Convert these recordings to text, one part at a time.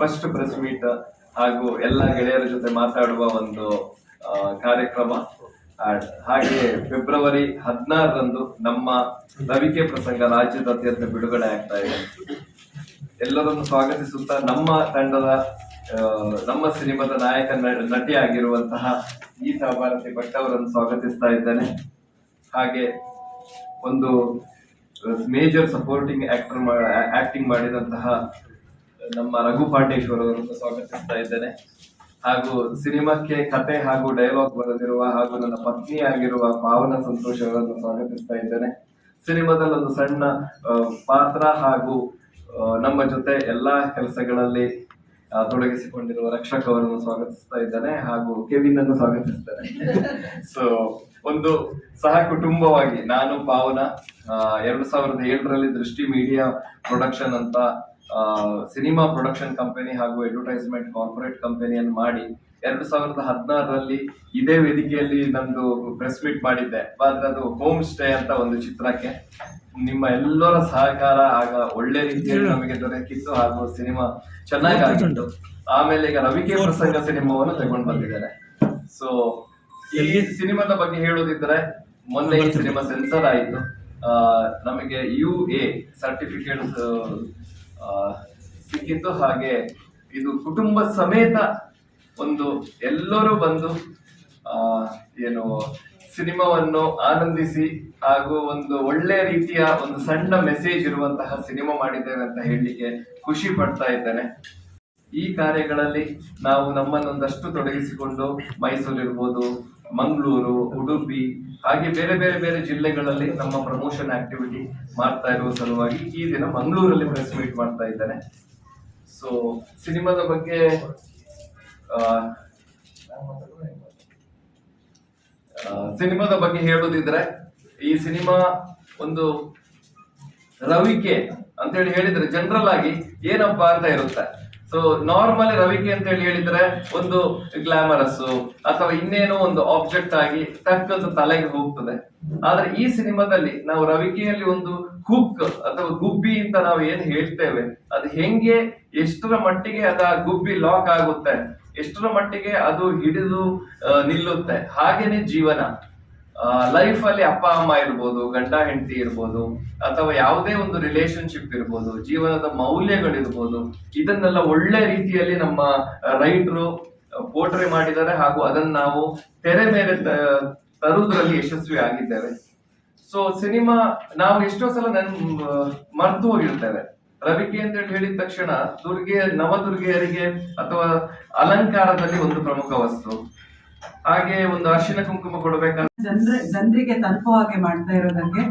First press meet ಹಾಗೂ ಎಲ್ಲ ಗೆಳೆಯರ ಜೊತೆ ಮಾತಾಡುವ ಒಂದು ಕಾರ್ಯಕ್ರಮ. ಹಾಗೆ ಫೆಬ್ರವರಿ ಹದಿನಾರರಂದು ನಮ್ಮ ರವಿಕೆ ಪ್ರಸಂಗ ರಾಜ್ಯದ ಅತ್ಯಂತ ಬಿಡುಗಡೆ ಆಗ್ತಾ ಇದೆ. ಎಲ್ಲರನ್ನು ಸ್ವಾಗತಿಸುತ್ತಾ ನಮ್ಮ ತಂಡದ ನಮ್ಮ ಸಿನಿಮಾದ ನಾಯಕ ನಟಿ ಆಗಿರುವಂತಹ ಗೀತಾ ಭಾರತಿ ಭಟ್ ಅವರನ್ನು ಸ್ವಾಗತಿಸ್ತಾ ಇದ್ದೇನೆ. ಹಾಗೆ ಒಂದು ಮೇಜರ್ ಸಪೋರ್ಟಿಂಗ್ ಆಕ್ಟರ್ ಆಕ್ಟಿಂಗ್ ಮಾಡಿದಂತಹ ನಮ್ಮ ರಘು ಪಾಂಡೇಶ್ವರ್ ಅವರನ್ನು ಸ್ವಾಗತಿಸ್ತಾ ಇದ್ದೇನೆ. ಹಾಗೂ ಸಿನಿಮಾಕ್ಕೆ ಕತೆ ಹಾಗೂ ಡೈಲಾಗ್ ಬರೆದಿರುವ ಹಾಗೂ ನನ್ನ ಪತ್ನಿ ಆಗಿರುವ ಭಾವನಾ ಸಂತೋಷ್ ಅವರನ್ನು ಸ್ವಾಗತಿಸ್ತಾ ಇದ್ದೇನೆ. ಸಿನಿಮಾದಲ್ಲಿ ಒಂದು ಸಣ್ಣ ಪಾತ್ರ ಹಾಗೂ ನಮ್ಮ ಜೊತೆ ಎಲ್ಲಾ ಕೆಲಸಗಳಲ್ಲಿ ತೊಡಗಿಸಿಕೊಂಡಿರುವ ರಕ್ಷಕ್ ಅವರನ್ನು ಸ್ವಾಗತಿಸ್ತಾ ಇದ್ದೇನೆ ಹಾಗೂ ಕೆವಿನ್ ಅನ್ನು ಸ್ವಾಗತಿಸ್ತೇನೆ. ಸೊ ಒಂದು ಸಹ ಕುಟುಂಬವಾಗಿ ನಾನು, ಪಾವನ ಎರಡು ಸಾವಿರದ ಏಳರಲ್ಲಿ ದೃಷ್ಟಿ ಮೀಡಿಯಾ ಪ್ರೊಡಕ್ಷನ್ ಅಂತ ಸಿನಿಮಾ ಪ್ರೊಡಕ್ಷನ್ ಕಂಪನಿ ಹಾಗೂ ಅಡ್ವರ್ಟೈಸ್ಮೆಂಟ್ ಕಾರ್ಪೊರೇಟ್ ಕಂಪನಿಯನ್ನು ಮಾಡಿ ಎರಡು ಸಾವಿರದ ಹದಿನಾರರಲ್ಲಿ ಇದೇ ವೇದಿಕೆಯಲ್ಲಿ ನಂದು ಪ್ರೆಸ್ ಮೀಟ್ ಮಾಡಿದ್ದೆ. ಆದ್ರೆ ಅದು ಹೋಮ್ ಸ್ಟೇ ಅಂತ ಒಂದು ಚಿತ್ರಕ್ಕೆ. ನಿಮ್ಮ ಎಲ್ಲರ ಸಹಕಾರ ಆಗ ಒಳ್ಳೆ ರೀತಿಯಲ್ಲಿ ನಮಗೆ ದೊರಕಿತ್ತು ಹಾಗೂ ಸಿನಿಮಾ ಚೆನ್ನಾಗಿ ಆಗಿತ್ತು. ಆಮೇಲೆ ಈಗ ರವಿಕೆ ಪ್ರಸಂಗ ಸಿನಿಮಾವನ್ನು ತಗೊಂಡು ಬಂದಿದ್ದಾರೆ. ಸೊ ಈ ಸಿನಿಮಾದ ಬಗ್ಗೆ ಹೇಳೋದಿದ್ರೆ ಮೊನ್ನೆ ಈ ಸಿನಿಮಾ ಸೆನ್ಸರ್ ಆಯಿತು. ನಮಗೆ ಯು ಎ ಸರ್ಟಿಫಿಕೇಟ್ ಸಿಕ್ಕಿತ್ತು ಹಾಗೆ ಇದು ಕುಟುಂಬ ಸಮೇತ ಒಂದು ಎಲ್ಲರೂ ಬಂದು ಏನು ಸಿನಿಮಾವನ್ನು ಆನಂದಿಸಿ ಹಾಗೂ ಒಂದು ಒಳ್ಳೆ ರೀತಿಯ ಒಂದು ಸಣ್ಣ ಮೆಸೇಜ್ ಇರುವಂತಹ ಸಿನಿಮಾ ಮಾಡಿದ್ದೇನೆ ಅಂತ ಹೇಳಲಿಕ್ಕೆ ಖುಷಿ ಪಡ್ತಾ ಇದ್ದೇನೆ. ಈ ಕಾರ್ಯಗಳಲ್ಲಿ ನಾವು ನಮ್ಮನ್ನೊಂದಷ್ಟು ತೊಡಗಿಸಿಕೊಂಡು ಮೈಸೂರು ಇರ್ಬೋದು ಮಂಗಳೂರು, ಉಡುಪಿ, ಹಾಗೆ ಬೇರೆ ಬೇರೆ ಬೇರೆ ಜಿಲ್ಲೆಗಳಲ್ಲಿ ನಮ್ಮ ಪ್ರಮೋಷನ್ ಆಕ್ಟಿವಿಟಿ ಮಾಡ್ತಾ ಇರುವ ಸಲುವಾಗಿ ಈ ದಿನ ಮಂಗಳೂರಲ್ಲಿ ಪ್ರೆಸ್ ಮೀಟ್ ಮಾಡ್ತಾ ಇದ್ದಾನೆ. ಸೊ ಸಿನಿಮಾದ ಬಗ್ಗೆ ಸಿನಿಮಾದ ಬಗ್ಗೆ ಹೇಳೋದಿದ್ರೆ ಈ ಸಿನಿಮಾ ಒಂದು ರವಿಕೆ ಅಂತ ಹೇಳಿ ಹೇಳಿದ್ರೆ ಜನರಲ್ ಆಗಿ ಏನಪ್ಪಾ ಅಂತ ಇರುತ್ತೆ. ಸೊ ನಾರ್ಮಲಿ ರವಿಕೆ ಅಂತ ಹೇಳಿ ಹೇಳಿದ್ರೆ ಒಂದು ಗ್ಲಾಮರಸ್ ಅಥವಾ ಇನ್ನೇನೋ ಒಂದು ಆಬ್ಜೆಕ್ಟ್ ಆಗಿ ಟಕ್ಕಂತ ತಲೆಗೆ ಹೋಗ್ತದೆ. ಆದ್ರೆ ಈ ಸಿನಿಮಾದಲ್ಲಿ ನಾವು ರವಿಕೆಯಲ್ಲಿ ಒಂದು ಹುಕ್ ಅಥವಾ ಗುಬ್ಬಿ ಅಂತ ನಾವು ಏನ್ ಹೇಳ್ತೇವೆ, ಅದು ಹೆಂಗೆ ಎಷ್ಟರ ಮಟ್ಟಿಗೆ ಅದ ಗುಬ್ಬಿ ಲಾಕ್ ಆಗುತ್ತೆ, ಎಷ್ಟರ ಮಟ್ಟಿಗೆ ಅದು ಹಿಡಿದು ನಿಲ್ಲುತ್ತೆ, ಹಾಗೇನೆ ಜೀವನ. ಲೈಫ್ ಅಲ್ಲಿ ಅಪ್ಪ, ಅಮ್ಮ ಇರ್ಬೋದು, ಗಂಡ, ಹೆಂಡತಿ ಇರ್ಬೋದು, ಅಥವಾ ಯಾವುದೇ ಒಂದು ರಿಲೇಶನ್ಶಿಪ್ ಇರ್ಬೋದು, ಜೀವನದ ಮೌಲ್ಯಗಳಿರ್ಬೋದು, ಇದನ್ನೆಲ್ಲ ಒಳ್ಳೆ ರೀತಿಯಲ್ಲಿ ನಮ್ಮ ರೈಟ್ರು ಪೋಟ್ರೆ ಮಾಡಿದ್ದಾರೆ ಹಾಗೂ ಅದನ್ನ ನಾವು ತೆರೆ ಮೇಲೆ ತರುವುದರಲ್ಲಿ ಯಶಸ್ವಿ ಆಗಿದ್ದೇವೆ. ಸೊ ಸಿನಿಮಾ ನಾವು ಎಷ್ಟೋ ಸಲ ನನ್ ಮರ್ತು ಹೋಗಿರ್ತೇವೆ. ರವಿಕೆ ಅಂತ ಹೇಳಿ ಹೇಳಿದ ತಕ್ಷಣ ದುರ್ಗೆ, ನವದುರ್ಗೆಯರಿಗೆ ಅಥವಾ ಅಲಂಕಾರದಲ್ಲಿ ಒಂದು ಪ್ರಮುಖ ವಸ್ತು. ಹಾಗೆ ಒಂದು ಅರ್ಶಿನ ಕುಂಕುಮ ಕೊಡಬೇಕು ಜನರ, ಜನರಿಗೆ ತಲುಪೋ ಹಾಗೆ ಮಾಡ್ತಾ ಇರೋದಕ್ಕೆ.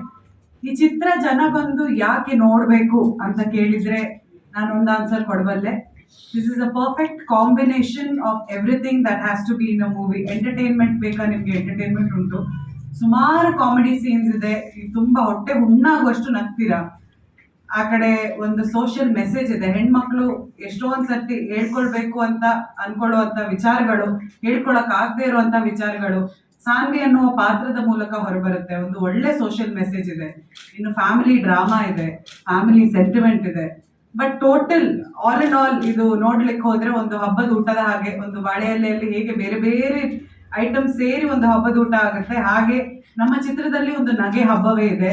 ಈ ಚಿತ್ರ ಜನ ಬಂದು ಯಾಕೆ ನೋಡ್ಬೇಕು ಅಂತ ಕೇಳಿದ್ರೆ ನಾನು ಒಂದು answer ಕೊಡಬಲ್ಲೆ. This is a perfect combination of everything that has to be in a movie entertainment ಬೇಕಾ? ನಿಮ್ಗೆ ಎಂಟರ್ಟೈನ್ಮೆಂಟ್ ಉಂಟು. ಸುಮಾರು ಕಾಮಿಡಿ ಸೀನ್ಸ್ ಇದೆ. ತುಂಬಾ ಹೊಟ್ಟೆ ಹುಣ್ಣಾಗುವಷ್ಟು ನಗ್ತೀರಾ? ಆ ಕಡೆ ಒಂದು ಸೋಷಿಯಲ್ ಮೆಸೇಜ್ ಇದೆ. ಹೆಣ್ಮಕ್ಳು ಎಷ್ಟೊಂದ್ ಸರ್ತಿ ಹೇಳ್ಕೊಳ್ಬೇಕು ಅಂತ ಅನ್ಕೊಳ್ಳುವಂತ ವಿಚಾರಗಳು ಹೇಳ್ಕೊಳಕ್ ಆಗದೆ ಇರುವಂತ ವಿಚಾರಗಳು, ಸಾನ್ವಿ ಅನ್ನುವ ಪಾತ್ರದ ಮೂಲಕ ಹೊರಬರುತ್ತೆ. ಒಂದು ಒಳ್ಳೆ ಸೋಷಿಯಲ್ ಮೆಸೇಜ್ ಇದೆ. ಇನ್ನು ಫ್ಯಾಮಿಲಿ ಡ್ರಾಮಾ ಇದೆ ಫ್ಯಾಮಿಲಿ ಸೆಂಟಿಮೆಂಟ್ ಇದೆ. But total all and all ಇದು ನೋಡ್ಲಿಕ್ಕೆ ಹೋದ್ರೆ ಒಂದು ಹಬ್ಬದ ಊಟದ ಹಾಗೆ, ಒಂದು ಬಾಳೆ ಎಲೆಯಲ್ಲಿ ಹೇಗೆ ಬೇರೆ ಬೇರೆ ಐಟಮ್ ಸೇರಿ ಒಂದು ಹಬ್ಬದ ಊಟ ಆಗುತ್ತೆ. ಹಾಗೆ ನಮ್ಮ ಚಿತ್ರದಲ್ಲಿ ಒಂದು ನಗೆ ಹಬ್ಬವೇ ಇದೆ.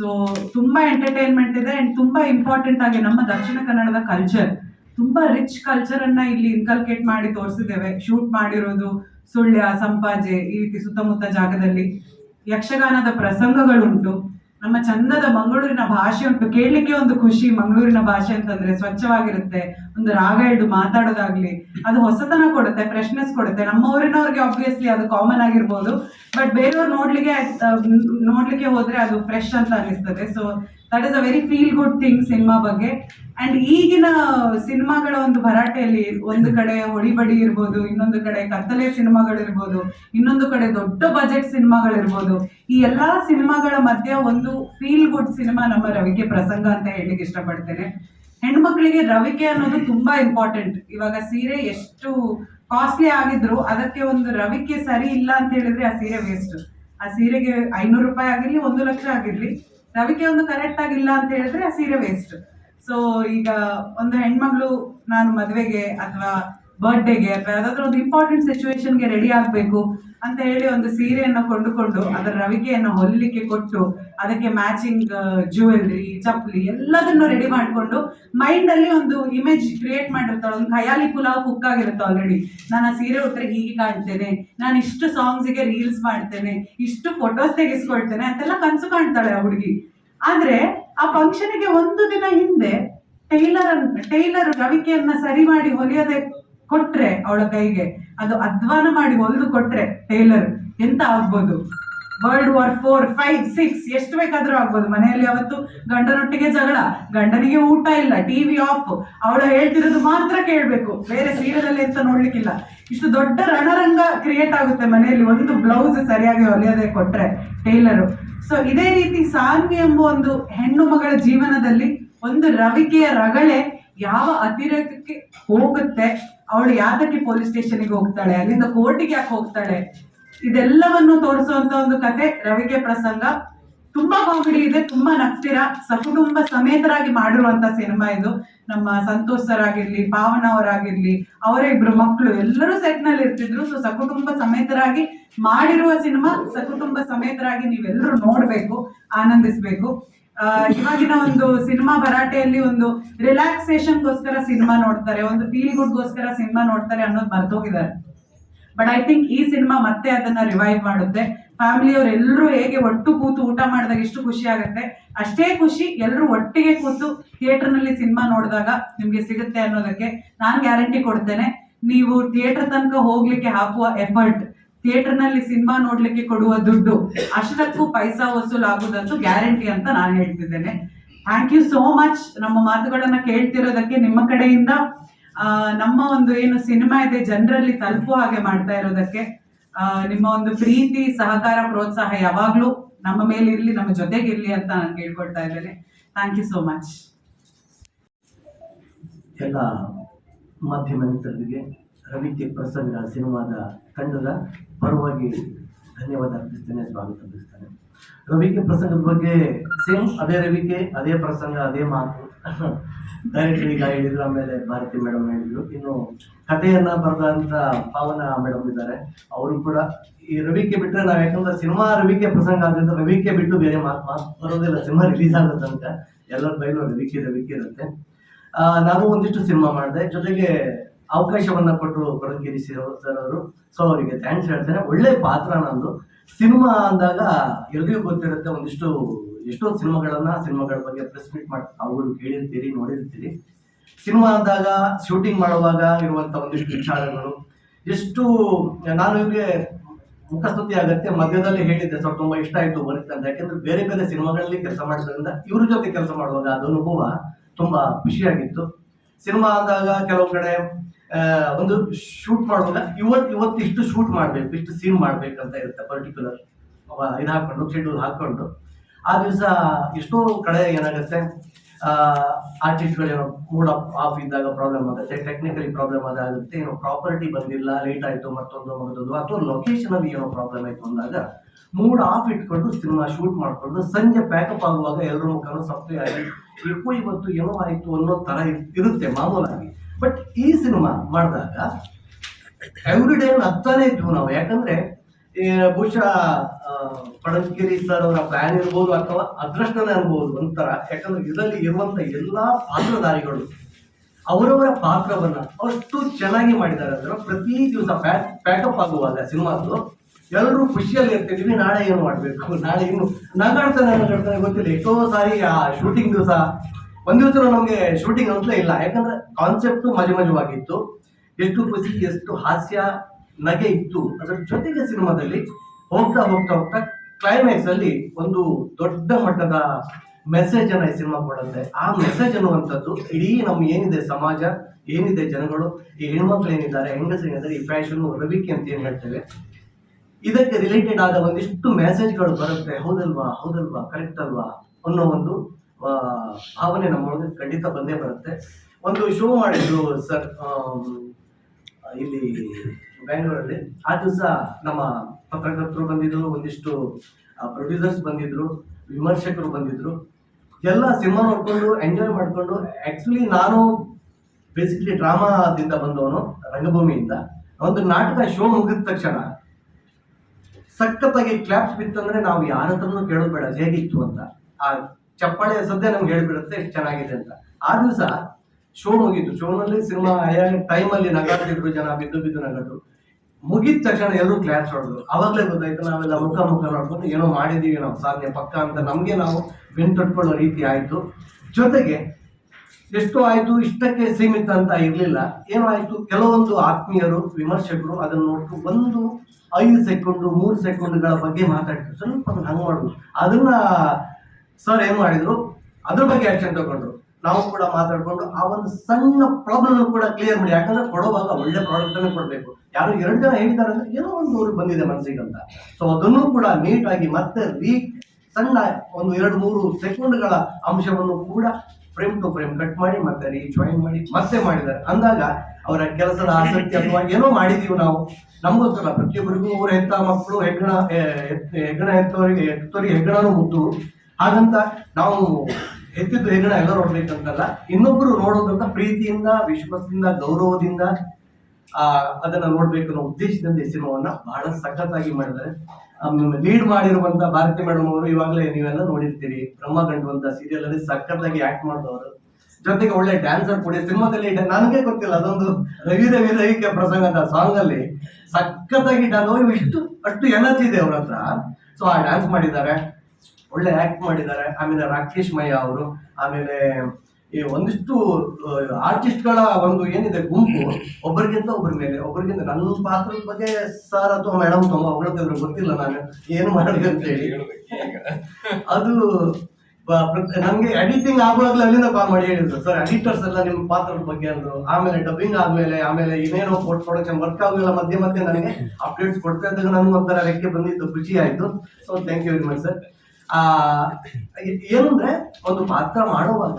ಸೊ ತುಂಬಾ ಎಂಟರ್ಟೈನ್ಮೆಂಟ್ ಇದೆ ಅಂಡ್ ತುಂಬಾ ಇಂಪಾರ್ಟೆಂಟ್ ಆಗಿ ನಮ್ಮ ದಕ್ಷಿಣ ಕನ್ನಡದ ಕಲ್ಚರ್ ತುಂಬಾ ರಿಚ್ ಕಲ್ಚರ್ ಅನ್ನ ಇಲ್ಲಿ ಇನ್ಕಲ್ಕೇಟ್ ಮಾಡಿ ತೋರಿಸಿದ್ದೇವೆ. ಶೂಟ್ ಮಾಡಿರೋದು ಸುಳ್ಯ, ಸಂಪಾಜೆ ಈ ರೀತಿ ಸುತ್ತಮುತ್ತ ಜಾಗದಲ್ಲಿ ಯಕ್ಷಗಾನದ ಪ್ರಸಂಗಗಳುಂಟು. ನಮ್ಮ ಚಂದದ ಮಂಗಳೂರಿನ ಭಾಷೆ ಉಂಟು. ಕೇಳಲಿಕ್ಕೆ ಒಂದು ಖುಷಿ ಮಂಗಳೂರಿನ ಭಾಷೆ ಅಂತಂದ್ರೆ ಸ್ವಚ್ಛವಾಗಿರುತ್ತೆ. ಒಂದು ರಾಗ ಹಿಡಿದು ಮಾತಾಡೋದಾಗ್ಲಿ, ಅದು ಹೊಸತನ ಕೊಡುತ್ತೆ ಫ್ರೆಶ್ನೆಸ್ ಕೊಡುತ್ತೆ. ನಮ್ಮ ಊರಿನವ್ರಿಗೆ ಆಬ್ವಿಯಸ್ಲಿ ಅದು ಕಾಮನ್ ಆಗಿರ್ಬೋದು. ಬಟ್ ಬೇರೆಯವ್ರು ನೋಡ್ಲಿಕ್ಕೆ ನೋಡ್ಲಿಕ್ಕೆ ಹೋದ್ರೆ ಅದು ಫ್ರೆಶ್ ಅಂತ ಅನಿಸ್ತದೆ so that is a very feel good thing cinema ಬಗ್ಗೆ. ಅಂಡ್ ಈಗಿನ ಸಿನಿಮಾಗಳ ಒಂದು ಭರಾಟೆಯಲ್ಲಿ ಒಂದು ಕಡೆ ಹೊಡಿಬಡಿ ಇರ್ಬೋದು, ಇನ್ನೊಂದು ಕಡೆ ಕತ್ತಲೆ ಸಿನಿಮಾಗಳಿರ್ಬೋದು, ಇನ್ನೊಂದು ಕಡೆ ದೊಡ್ಡ ಬಜೆಟ್ ಸಿನಿಮಾಗಳಿರ್ಬೋದು, ಈ ಎಲ್ಲಾ ಸಿನಿಮಾಗಳ ಮಧ್ಯೆ ಒಂದು ಫೀಲ್ ಗುಡ್ ಸಿನಿಮಾ ನಮ್ಮ ರವಿಕೆ ಪ್ರಸಂಗ ಅಂತ ಹೇಳಲಿಕ್ಕೆ ಇಷ್ಟಪಡ್ತೇನೆ. ಹೆಣ್ಮಕ್ಳಿಗೆ ರವಿಕೆ ಅನ್ನೋದು ತುಂಬಾ ಇಂಪಾರ್ಟೆಂಟ್ ಇವಾಗ ಸೀರೆ ಎಷ್ಟು ಕಾಸ್ಟ್ಲಿ ಆಗಿದ್ರು ಅದಕ್ಕೆ ಒಂದು ರವಿಕೆ ಸರಿ ಇಲ್ಲ ಅಂತ ಹೇಳಿದ್ರೆ ಆ ಸೀರೆ ವೇಸ್ಟ್ ಆ ಸೀರೆಗೆ ಐನೂರು ರೂಪಾಯಿ ಆಗಿರ್ಲಿ, ಒಂದು ಲಕ್ಷ ಆಗಿರ್ಲಿ ರವಿಕೆ ಒಂದು ಕರೆಕ್ಟ್ ಆಗಿಲ್ಲ ಅಂತ ಹೇಳಿದ್ರೆ ಆ ಸೀರೆ ವೇಸ್ಟ್ ಸೊ ಈಗ ಒಂದು ಹೆಣ್ಮಗಳು ನಾನು ಮದುವೆಗೆ ಅಥವಾ ಬರ್ಡೇಗೆ ಅಥವಾ ಯಾವ್ದಾದ್ರು ಒಂದು ಇಂಪಾರ್ಟೆಂಟ್ ಸಿಚುವೇಶನ್ಗೆ ರೆಡಿ ಆಗಬೇಕು ಅಂತ ಹೇಳಿ ಒಂದು ಸೀರೆಯನ್ನು ಕೊಂಡುಕೊಂಡು ಅದರ ರವಿಕೆಯನ್ನು ಹೊಲಿಲಿಕ್ಕೆ ಕೊಟ್ಟು ಅದಕ್ಕೆ ಮ್ಯಾಚಿಂಗ್ ಜ್ಯುವೆಲ್ರಿ ಚಪ್ಪಲಿ ಎಲ್ಲದನ್ನು ರೆಡಿ ಮಾಡಿಕೊಂಡು ಮೈಂಡ್ ಅಲ್ಲಿ ಒಂದು ಇಮೇಜ್ ಕ್ರಿಯೇಟ್ ಮಾಡಿರ್ತಾಳೆ, ಒಂದು ಖಯಾಲಿ ಪುಲಾವ್ ಕುಕ್ ಆಗಿರುತ್ತೆ ಆಲ್ರೆಡಿ ನಾನು ಆ ಸೀರೆ ಉತ್ತರ ಹೀಗೆ ಕಾಣ್ತೇನೆ, ನಾನು ಇಷ್ಟು ಸಾಂಗ್ಸಿಗೆ ರೀಲ್ಸ್ ಮಾಡ್ತೇನೆ, ಇಷ್ಟು ಫೋಟೋಸ್ ತೆಗೆಸ್ಕೊಳ್ತೇನೆ ಅಂತೆಲ್ಲ ಕನಸು ಕಾಣ್ತಾಳೆ ಆ ಹುಡುಗಿ. ಆದ್ರೆ ಆ ಫಂಕ್ಷನ್ಗೆ ಒಂದು ದಿನ ಹಿಂದೆ ಟೈಲರ್ ಟೈಲರ್ ರವಿಕೆಯನ್ನ ಸರಿ ಮಾಡಿ ಹೊಲಿಯೋದೆ ಕೊಟ್ರೆ ಅವಳ ಕೈಗೆ. ಅದು ಅಧ್ವಾನ ಮಾಡಿ ಹೊಲಿದು ಕೊಟ್ರೆ ಟೈಲರ್. ಎಂತ ಆಗ್ಬೋದು? World war four five six ಎಷ್ಟು ಬೇಕಾದ್ರೂ ಆಗ್ಬೋದು. ಮನೆಯಲ್ಲಿ ಅವತ್ತು ಗಂಡನೊಟ್ಟಿಗೆ ಜಗಳ, ಗಂಡನಿಗೆ ಊಟ ಇಲ್ಲ ಟಿವಿ ಆಫ್ ಅವಳು ಹೇಳ್ತಿರೋದು ಮಾತ್ರ ಕೇಳ್ಬೇಕು. ಬೇರೆ ಸೀರಿಯಲ್ ಎಂತ ನೋಡ್ಲಿಕ್ಕಿಲ್ಲ. ಇಷ್ಟು ದೊಡ್ಡ ರಣರಂಗ ಕ್ರಿಯೇಟ್ ಆಗುತ್ತೆ ಮನೆಯಲ್ಲಿ. ಒಂದು ಬ್ಲೌಸ್ ಸರಿಯಾಗಿ ಹೊಲಿಯೋದೇ ಕೊಟ್ರೆ ಟೈಲರು. ಸೊ ಇದೇ ರೀತಿ ಸಾನ್ವಿ ಎಂಬ ಒಂದು ಹೆಣ್ಣು ಮಗಳ ಜೀವನದಲ್ಲಿ ಒಂದು ರವಿಕೆಯ ರಗಳೆ ಯಾವ ಅತಿರೇಕಕ್ಕೆ ಹೋಗುತ್ತೆ ಅವಳು ಯಾತಕ್ಕೆ ಪೊಲೀಸ್ ಸ್ಟೇಷನ್ಗೆ ಹೋಗ್ತಾಳೆ, ಅಲ್ಲಿಂದ ಕೋರ್ಟಿಗೆ ಯಾಕೆ ಹೋಗ್ತಾಳೆ? ಇದೆಲ್ಲವನ್ನು ತೋರಿಸುವಂತ ಒಂದು ಕತೆ ರವಿಕೆ ಪ್ರಸಂಗ. ತುಂಬಾ ಕಾಮಿಡಿ ಇದೆ, ತುಂಬಾ ನಗ್ತೀರ, ಸಕುಟುಂಬ ಸಮೇತರಾಗಿ ಮಾಡಿರುವಂತ ಸಿನಿಮಾ ಇದು. ನಮ್ಮ ಸಂತೋಷ್ ಸರ್ ಆಗಿರ್ಲಿ, ಪಾವನ ಅವರಾಗಿರ್ಲಿ, ಅವರ ಇಬ್ರು ಮಕ್ಕಳು ಎಲ್ಲರೂ ಸೆಟ್ನಲ್ಲಿ ಇರ್ತಿದ್ರು. ಸೊ ಸಕುಟುಂಬ ಸಮೇತರಾಗಿ ಮಾಡಿರುವ ಸಿನಿಮಾ, ಸಕುಟುಂಬ ಸಮೇತರಾಗಿ ನೀವೆಲ್ಲರೂ ನೋಡ್ಬೇಕು, ಆನಂದಿಸ್ಬೇಕು. ಇವಾಗಿನ ಒಂದು ಸಿನಿಮಾ ಭರಾಟೆಯಲ್ಲಿ ಒಂದು ರಿಲ್ಯಾಕ್ಸೇಷನ್ ಗೋಸ್ಕರ ಸಿನಿಮಾ ನೋಡ್ತಾರೆ, ಒಂದು ಫೀಲ್ ಗುಡ್ಗೋಸ್ಕರ ಸಿನಿಮಾ ನೋಡ್ತಾರೆ ಅನ್ನೋದು ಮರ್ತೋಗಿದ್ದಾರೆ. ಬಟ್ ಐ ಥಿಂಕ್ ಈ ಸಿನಿಮಾ ಮತ್ತೆ ಅದನ್ನ ರಿವೈವ್ ಮಾಡುತ್ತೆ. ಫ್ಯಾಮಿಲಿಯವ್ರು ಎಲ್ಲರೂ ಹೇಗೆ ಒಟ್ಟು ಕೂತು ಊಟ ಮಾಡಿದಾಗ ಎಷ್ಟು ಖುಷಿ ಆಗುತ್ತೆ, ಅಷ್ಟೇ ಖುಷಿ ಎಲ್ಲರೂ ಒಟ್ಟಿಗೆ ಕೂತು ಥಿಯೇಟರ್ನಲ್ಲಿ ಸಿನಿಮಾ ನೋಡಿದಾಗ ನಿಮ್ಗೆ ಸಿಗುತ್ತೆ ಅನ್ನೋದಕ್ಕೆ ನಾನು ಗ್ಯಾರಂಟಿ ಕೊಡ್ತೇನೆ. ನೀವು ಥಿಯೇಟರ್ ತನಕ ಹೋಗ್ಲಿಕ್ಕೆ ಹಾಕುವ ಎಫರ್ಟ್ ಥಿಯೇಟರ್ನಲ್ಲಿ ಸಿನಿಮಾ ನೋಡ್ಲಿಕ್ಕೆ ಕೊಡುವ ದುಡ್ಡು ಅಷ್ಟಕ್ಕೂ ಪೈಸಾ ವಸೂಲ್ ಆಗುದಂತೂ ಗ್ಯಾರಂಟಿ ಅಂತ ನಾನು ಹೇಳ್ತಿದ್ದೇನೆ. ಥ್ಯಾಂಕ್ ಯು ಸೋ ಮಚ್ ನಮ್ಮ ಮಾತುಗಳನ್ನ ಕೇಳ್ತಿರೋದಕ್ಕೆ ನಿಮ್ಮ ಕಡೆಯಿಂದ ನಮ್ಮ ಒಂದು ಏನು ಸಿನಿಮಾ ಇದೆ ಜನರಲ್ಲಿ ತಲುಪುವ ಹಾಗೆ ಮಾಡ್ತಾ ಇರೋದಕ್ಕೆ ನಿಮ್ಮ ಒಂದು ಪ್ರೀತಿ, ಸಹಕಾರ, ಪ್ರೋತ್ಸಾಹ ಯಾವಾಗ್ಲೂ ನಮ್ಮ ಮೇಲೆ ಇರ್ಲಿ, ನಮ್ಮ ಜೊತೆಗಿರ್ಲಿ ಅಂತ ನಾನು ಕೇಳ್ಕೊಳ್ತಾ ಇದ್ದೇನೆ. ಥ್ಯಾಂಕ್ ಯು ಸೋ ಮಚ್ ಎಲ್ಲ ಮಾಧ್ಯಮ ಮಿತ್ರರಿಗೆ ರವಿಕೆ ಪ್ರಸಂಗ ಸಿನಿಮಾದ ತಂಡದ ಪರವಾಗಿ ಧನ್ಯವಾದ ಅರ್ಪಿಸ್ತೇನೆ, ಸ್ವಾಗತ ಅರ್ಪಿಸ್ತೇನೆ. ರವಿಕೆ ಪ್ರಸಂಗದ ಬಗ್ಗೆ ಸೇಮ್, ಅದೇ ರವಿಕೆ ಅದೇ ಪ್ರಸಂಗ, ಅದೇ ಮಾತು. ಡೈರೆಕ್ಟರ್ ಈಗ ಹೇಳಿದ್ರು, ಆಮೇಲೆ ಭಾರತಿ ಮೇಡಮ್ ಹೇಳಿದ್ರು. ಇನ್ನು ಕಥೆಯನ್ನ ಬರೆದಂತ ಪಾವನ ಮೇಡಮ್ ಇದ್ದಾರೆ. ಅವರು ಕೂಡ ಈ ರವಿಕೆ ಬಿಟ್ಟರೆ ನಾವು ಯಾಕಂದ್ರೆ ಸಿನಿಮಾ ರವಿಕೆ ಪ್ರಸಂಗ ಆದ್ರಿಂದ ರವಿಕೆ ಬಿಟ್ಟು ಬೇರೆ ಮಾತು ಮಾತು ಬರೋದಿಲ್ಲ. ಸಿನಿಮಾ ರಿಲೀಸ್ ಆಗೋ ತನಕ ಎಲ್ಲರ ಬೈಲು ರವಿಕೆ ರವಿಕೆ ಇರುತ್ತೆ. ನಾನು ಒಂದಿಷ್ಟು ಸಿನಿಮಾ ಮಾಡಿದೆ. ಜೊತೆಗೆ ಅವಕಾಶವನ್ನ ಕೊಟ್ಟು ಕೊಡಗಿರಿ ಸರ್ ಅವರು ಸೊ ಅವರಿಗೆ ಥ್ಯಾಂಕ್ಸ್ ಹೇಳ್ತೇನೆ. ಒಳ್ಳೆ ಪಾತ್ರ ನಂದು. ಸಿನಿಮಾ ಅಂದಾಗ ಎಲ್ರಿಗೂ ಗೊತ್ತಿರುತ್ತೆ, ಒಂದಿಷ್ಟು ಎಷ್ಟೋ ಸಿನಿಮಾಗಳನ್ನ ಸಿನಿಮಾಗಳ ಬಗ್ಗೆ ಪ್ರೆಸ್ ಮೀಟ್ ಮಾಡಿ ಅವುಗಳು ಕೇಳಿರ್ತೀರಿ, ನೋಡಿರ್ತೀರಿ. ಸಿನಿಮಾ ಅಂದಾಗ ಶೂಟಿಂಗ್ ಮಾಡುವಾಗ ಇರುವಂತ ಒಂದಿಷ್ಟು ವಿಚಾರಗಳು. ಎಷ್ಟು, ನಾನು ಇವ್ರಿಗೆ ಮುಖಸ್ತುತಿ ಆಗತ್ತೆ, ಮಧ್ಯದಲ್ಲಿ ಹೇಳಿದ್ದೆ ಸರ್ ತುಂಬಾ ಇಷ್ಟ ಆಯ್ತು, ಬರುತ್ತೆ ಅಂತ. ಯಾಕಂದ್ರೆ ಬೇರೆ ಬೇರೆ ಸಿನಿಮಾಗಳಲ್ಲಿ ಕೆಲಸ ಮಾಡಿಸೋದ್ರಿಂದ ಇವ್ರ ಜೊತೆ ಕೆಲಸ ಮಾಡುವಾಗ ಅದು ಅನುಭವ ತುಂಬಾ ಖುಷಿಯಾಗಿತ್ತು. ಸಿನಿಮಾ ಆದಾಗ ಕೆಲವು ಕಡೆ ಒಂದು ಶೂಟ್ ಮಾಡುವಾಗ ಇವತ್ತು ಇಷ್ಟು ಶೂಟ್ ಮಾಡ್ಬೇಕು, ಇಷ್ಟು ಸೀನ್ ಮಾಡ್ಬೇಕಂತ ಇರುತ್ತೆ ಪರ್ಟಿಕ್ಯುಲರ್ ಇದು ಹಾಕೊಂಡು ಶೆಡ್ಯೂಲ್ ಹಾಕೊಂಡು. ಆ ದಿವಸ ಎಷ್ಟೋ ಕಡೆ ಏನಾಗುತ್ತೆ ಆರ್ಟಿಸ್ಟ್ಗಳು ಏನೋ ಮೂಡ್ ಆಫ್ ಇದ್ದಾಗ ಪ್ರಾಬ್ಲಮ್ ಆಗುತ್ತೆ ಟೆಕ್ನಿಕಲಿ ಪ್ರಾಬ್ಲಮ್ ಅದಾಗುತ್ತೆ ಏನೋ ಪ್ರಾಪರ್ಟಿ ಬಂದಿಲ್ಲ ಲೇಟ್ ಆಯ್ತು, ಮತ್ತೊಂದು ಮಗದೊಂದು ಅಥವಾ ಲೊಕೇಶನ್ ಅಲ್ಲಿ ಏನೋ ಪ್ರಾಬ್ಲಮ್ ಆಯ್ತು ಅಂದಾಗ ಮೂಡ್ ಆಫ್ ಇಟ್ಕೊಂಡು ಸಿನಿಮಾ ಶೂಟ್ ಮಾಡಿಕೊಂಡು ಸಂಜೆ ಪ್ಯಾಕಪ್ ಆಗುವಾಗ ಎಲ್ಲರೂ ಮುಖಾನು ಸಪ್ಲೈ ಆಗಿ ಎಪ್ಪೋ ಇವತ್ತು ಏನೋ ಆಯ್ತು ಅನ್ನೋ ಇರ್- ಇರುತ್ತೆ ಮಾಮೂಲಾಗಿ. ಬಟ್ ಈ ಸಿನಿಮಾ ಮಾಡಿದಾಗ ಎವ್ರಿ ಡೇ ಹತ್ತಾನೇ ಇದ್ವು ನಾವು. ಯಾಕಂದ್ರೆ ಬಹುಶಃ ಆ, ಸರ್ ಅವರ ಪ್ಲಾನ್ ಇರ್ಬೋದು ಅಥವಾ ಅದೃಷ್ಟನೇ ಅನ್ಬೋದು ಒಂಥರ. ಯಾಕಂದ್ರೆ ಇದರಲ್ಲಿ ಇರುವಂತ ಎಲ್ಲಾ ಪಾತ್ರಧಾರಿಗಳು ಅವರವರ ಪಾತ್ರವನ್ನ ಅಷ್ಟು ಚೆನ್ನಾಗಿ ಮಾಡಿದ್ದಾರೆ. ಅಂದ್ರೆ ಪ್ರತಿ ದಿವಸ ಪ್ಯಾಕಪ್ ಆಗುವಾಗ ಸಿನಿಮಾದ್ದು. ಎಲ್ಲರೂ ಖುಷಿಯಲ್ಲಿ ಇರ್ತಿದೀವಿ, ನಾಳೆ ಏನು ಮಾಡಬೇಕು? ನಾಳೆ ಏನು? ನಗಾಡ್ತಾನೆ ಕಾಣ್ತಾನೆ ಗೊತ್ತಿಲ್ಲ. ಎಷ್ಟೋ ಸಾರಿ ಆ ಶೂಟಿಂಗ್ ದಿವಸ, ಒಂದು ದಿವಸ ನಮಗೆ ಶೂಟಿಂಗ್ ಅಂತಲೇ ಇಲ್ಲ. ಯಾಕಂದ್ರೆ ಕಾನ್ಸೆಪ್ಟ್ ಮಜು ಮಜವಾಗಿತ್ತು. ಎಷ್ಟು ಖುಷಿ, ಎಷ್ಟು ಹಾಸ್ಯ, ನಗೆ ಇತ್ತು. ಅದರ ಜೊತೆಗೆ ಸಿನಿಮಾದಲ್ಲಿ ಹೋಗ್ತಾ ಹೋಗ್ತಾ ಹೋಗ್ತಾ ಕ್ಲೈಮ್ಯಾಕ್ಸ್ ಅಲ್ಲಿ ಒಂದು ದೊಡ್ಡ ಮಟ್ಟದ ಮೆಸೇಜ್ ಅನ್ನ ಈ ಸಿನಿಮಾ ಕೊಡುತ್ತೆ. ಆ ಮೆಸೇಜ್ ಅನ್ನುವಂಥದ್ದು ಇಡೀ ನಮ್ಮ ಏನಿದೆ ಸಮಾಜ, ಏನಿದೆ ಜನಗಳು, ಈ ಹೆಣ್ಮಕ್ಳು ಏನಿದ್ದಾರೆ ಹೆಂಗಸರು ಏನಿದ್ದಾರೆ ಈ ಫ್ಯಾಷನ್ ರವಿಕೆ ಅಂತ ಏನ್ ಹೇಳ್ತೇವೆ ಇದಕ್ಕೆ ರಿಲೇಟೆಡ್ ಆದ ಒಂದಿಷ್ಟು ಮೆಸೇಜ್ಗಳು ಬರುತ್ತೆ. ಹೌದಲ್ವಾ? ಹೌದಲ್ವಾ? ಕರೆಕ್ಟ್ ಅಲ್ವಾ? ಅನ್ನೋ ಒಂದು ಭಾವನೆ ನಮ್ಮೊಳಗೆ ಖಂಡಿತ ಬಂದೇ ಬರುತ್ತೆ. ಒಂದು ಶೋ ಮಾಡಿದ್ರು ಸರ್ ಇಲ್ಲಿ ಬ್ಯಾಂಗ್ಳೂರಲ್ಲಿ. ಆ ದಿವಸ ನಮ್ಮ ಪತ್ರಕರ್ತರು ಬಂದಿದ್ರು, ಒಂದಿಷ್ಟು ಪ್ರೊಡ್ಯೂಸರ್ಸ್ ಬಂದಿದ್ರು, ವಿಮರ್ಶಕರು ಬಂದಿದ್ರು. ಎಲ್ಲ ಸಿನಿಮಾ ನೋಡ್ಕೊಂಡು ಎಂಜಾಯ್ ಮಾಡ್ಕೊಂಡು ಆಕ್ಚುಲಿ ನಾನು ಬೇಸಿಕಲಿ ಡ್ರಾಮಾದಿಂದ ಬಂದವನು ರಂಗಭೂಮಿಯಿಂದ. ಒಂದು ನಾಟಕ ಶೋ ಮುಗಿದ ತಕ್ಷಣ ಸಖತ್ತಾಗಿ ಕ್ಲಾಪ್ಸ್ ಬಿತ್ತಂದ್ರೆ ನಾವು ಯಾರ ಹತ್ರನೂ ಕೇಳೋದು ಬೇಡ ಹೇಗಿತ್ತು ಅಂತ. ಆ ಚಪ್ಪಾಳೆ ಸದ್ಯ ನಮ್ಗೆ ಹೇಳ್ಬಿಡುತ್ತೆ ಎಷ್ಟು ಚೆನ್ನಾಗಿದೆ ಅಂತ. ಆ ದಿವಸ ಶೋ ಮುಗೀತು. ಶೋನಲ್ಲಿ ಸಿನಿಮಾ ಟೈಮಲ್ಲಿ ನಗಾಡ್ತಿದ್ರು ಜನ, ಬಿದ್ದು ಬಿದ್ದು ನಗದ್ರು ಮುಗಿದ ತಕ್ಷಣ ಎಲ್ಲರೂ ಕ್ಲಾಸ್ ಹೊಡೆದ್ರು. ಅವಾಗಲೇ ಗೊತ್ತಾಯ್ತು, ನಾವೆಲ್ಲ ಮುಖ ಮುಖ ನೋಡ್ಕೊಂಡು ಏನೋ ಮಾಡಿದೀವಿ ನಾವು ಸಾಧನೆ ಪಕ್ಕ ಅಂತ ನಮಗೆ ನಾವು ಬೆನ್ ತೊಟ್ಕೊಳ್ಳೋ ರೀತಿ ಆಯ್ತು. ಜೊತೆಗೆ ಎಷ್ಟು ಆಯ್ತು, ಇಷ್ಟಕ್ಕೆ ಸೀಮಿತ ಅಂತ ಇರಲಿಲ್ಲ. ಏನಾಯ್ತು ಕೆಲವೊಂದು ಆತ್ಮೀಯರು, ವಿಮರ್ಶಕರು ಅದನ್ನು ನೋಡ್ಕೊಂಡು ಒಂದು ಐದು ಸೆಕೆಂಡ್, ಮೂರು ಸೆಕೆಂಡ್ಗಳ ಬಗ್ಗೆ ಮಾತಾಡ್ತಾರೆ. ಸ್ವಲ್ಪ ಹಂಗ್ ಮಾಡಿದ್ರು ಅದನ್ನ ಸರ್ ಏನು ಮಾಡಿದ್ರು? ಅದ್ರ ಬಗ್ಗೆ ಆಕ್ಷನ್ ತಗೊಂಡ್ರು. ನಾವು ಕೂಡ ಮಾತಾಡ್ಕೊಂಡು ಆ ಒಂದು ಸಣ್ಣ ಪ್ರಾಬ್ಲಮ್ ಕೂಡ ಕ್ಲಿಯರ್ ಮಾಡಿ. ಯಾಕಂದ್ರೆ ಕೊಡುವಾಗ ಒಳ್ಳೆ ಪ್ರಾಡಕ್ಟ್ ಅನ್ನು ಕೊಡಬೇಕು. ಯಾರು ಎರಡು ಜನ ಹೇಳಿದ್ದಾರೆ ಅಂದ್ರೆ ಏನೋ ಒಂದು ಊರು ಬಂದಿದೆ ಮನಸ್ಸಿಗೆ ಅಂತ. ಸೊ ಅದನ್ನು ಕೂಡ ನೀಟಾಗಿ ಮತ್ತೆ ರೀ ಸಣ್ಣ ಒಂದು ಎರಡು ಮೂರು ಸೆಕೆಂಡ್ಗಳ ಅಂಶವನ್ನು ಕೂಡ ಫ್ರೇಮ್ ಟು ಫ್ರೇಮ್ ಕಟ್ ಮಾಡಿ, ಮತ್ತೆ ರೀ ಜಾಯಿನ್ ಮಾಡಿ, ಮತ್ತೆ ಮಾಡಿದ್ದಾರೆ ಅಂದಾಗ ಅವರ ಕೆಲಸದ ಆಸಕ್ತಿ ಅಥವಾ ಏನೋ ಮಾಡಿದೀವಿ ನಾವು. ನಮಗೋಸ್ಕರ ಪ್ರತಿಯೊಬ್ಬರಿಗೂ ಊರ ಹೆತ್ತ ಮಕ್ಕಳು, ಹೆಗ್ಗಣ ಹೆಗ್ಗಣ ಹೆತ್ತವರಿಗೆ ಹೆತ್ತವರಿಗೆ ಹೆಗ್ಗಣನೂ ಮುದ್ದು. ಹಾಗಂತ ನಾವು ಎತ್ತಿದ್ದು ಹೆಗ್ಗಣ ಎಲ್ಲ ನೋಡ್ಬೇಕಂತಲ್ಲ, ಇನ್ನೊಬ್ರು ನೋಡೋದಂತ ಪ್ರೀತಿಯಿಂದ, ವಿಶ್ವಾಸದಿಂದ, ಗೌರವದಿಂದ ಆ, ಅದನ್ನ ನೋಡ್ಬೇಕು ಅನ್ನೋ ಉದ್ದೇಶದಿಂದ ಈ ಸಿನಿಮಾವನ್ನ ಬಹಳ ಸಖತ್ತಾಗಿ ಮಾಡಿದ್ದಾರೆ. ಲೀಡ್ ಮಾಡಿರುವಂತ ಭಾರತಿ ಮೇಡಮ್ ಅವರು ಇವಾಗಲೇ ನೀವೆಲ್ಲ ನೋಡಿರ್ತೀರಿ. ಬ್ರಹ್ಮ ಅಂತ ಸೀರಿಯಲ್ ಅಲ್ಲಿ ಸಖತ್ತಾಗಿ ಆಕ್ಟ್ ಮಾಡಿದವರು. ಜೊತೆಗೆ ಒಳ್ಳೆ ಡ್ಯಾನ್ಸರ್ ಕೂಡ ಸಿನಿಮಾದಲ್ಲಿ ನನಗೆ ಗೊತ್ತಿಲ್ಲ, ಅದೊಂದು ರವಿ ರವಿ ರವಿಕೆ ಪ್ರಸಂಗ ಅಂತ ಸಾಂಗ್ ಅಲ್ಲಿ. ಸಖತ್ತಾಗಿ ಡ್ಯಾನ್ಸ್ ಇಷ್ಟು, ಅಷ್ಟು ಎನರ್ಜಿ ಇದೆ ಅವ್ರ ಹತ್ರ. ಸೊ ಆ ಡ್ಯಾನ್ಸ್ ಮಾಡಿದ್ದಾರೆ. ಒಳ್ಳೆ ಆಕ್ಟ್ ಮಾಡಿದ್ದಾರೆ. ಆಮೇಲೆ ರಾಕೇಶ್ ಮಯ್ಯ ಅವರು, ಆಮೇಲೆ ಈ ಒಂದಿಷ್ಟು ಆರ್ಟಿಸ್ಟ್ಗಳ ಒಂದು ಏನಿದೆ ಗುಂಪು, ಒಬ್ಬರಿಗಿಂತ ಒಬ್ಬರ ಮೇಲೆ, ಒಬ್ಬರಿಗಿಂತ ನನ್ನ ಪಾತ್ರದ ಬಗ್ಗೆ ಸರ್ ಅಥವಾ ಮೇಡಮ್ ತುಂಬ ಹೊಗಳ್ತಿದ್ರು ಗೊತ್ತಿಲ್ಲ ನಾನು. ಏನು ಮಾಡಿದೆ ಅಂತ ಹೇಳಿ ಅದು ನಮ್ಗೆ ಎಡಿಟಿಂಗ್ ಆಗುವಾಗ್ಲೂ ಅಲ್ಲಿಂದ ಕಾಲ್ ಮಾಡಿ ಹೇಳಿದ್ರು. ಸರ್ ಎಡಿಟರ್ಸ್ ಎಲ್ಲ ನಿಮ್ಮ ಪಾತ್ರದ ಬಗ್ಗೆ ಅಂದ್ರು. ಆಮೇಲೆ ಡಬ್ಬಿಂಗ್ ಆದ್ಮೇಲೆ, ಆಮೇಲೆ ಇನ್ನೇನೋ ಪೋಸ್ಟ್ ಪ್ರೊಡಕ್ಷನ್ ವರ್ಕ್ ಆಗಲಿಲ್ಲ ಮಧ್ಯೆ ಮಧ್ಯೆ ನನಗೆ ಅಪ್ಡೇಟ್ಸ್ ಕೊಡ್ತಾ ಇದ್ದಾಗ ನನಗೆ ಒಂಥರ ರೆಕ್ಕೆ ಬಂದಿದ್ದು ಖುಷಿ ಆಯ್ತು. So thank you very much sir ಏನಂದ್ರೆ, ಒಂದು ಪಾತ್ರ ಮಾಡುವಾಗ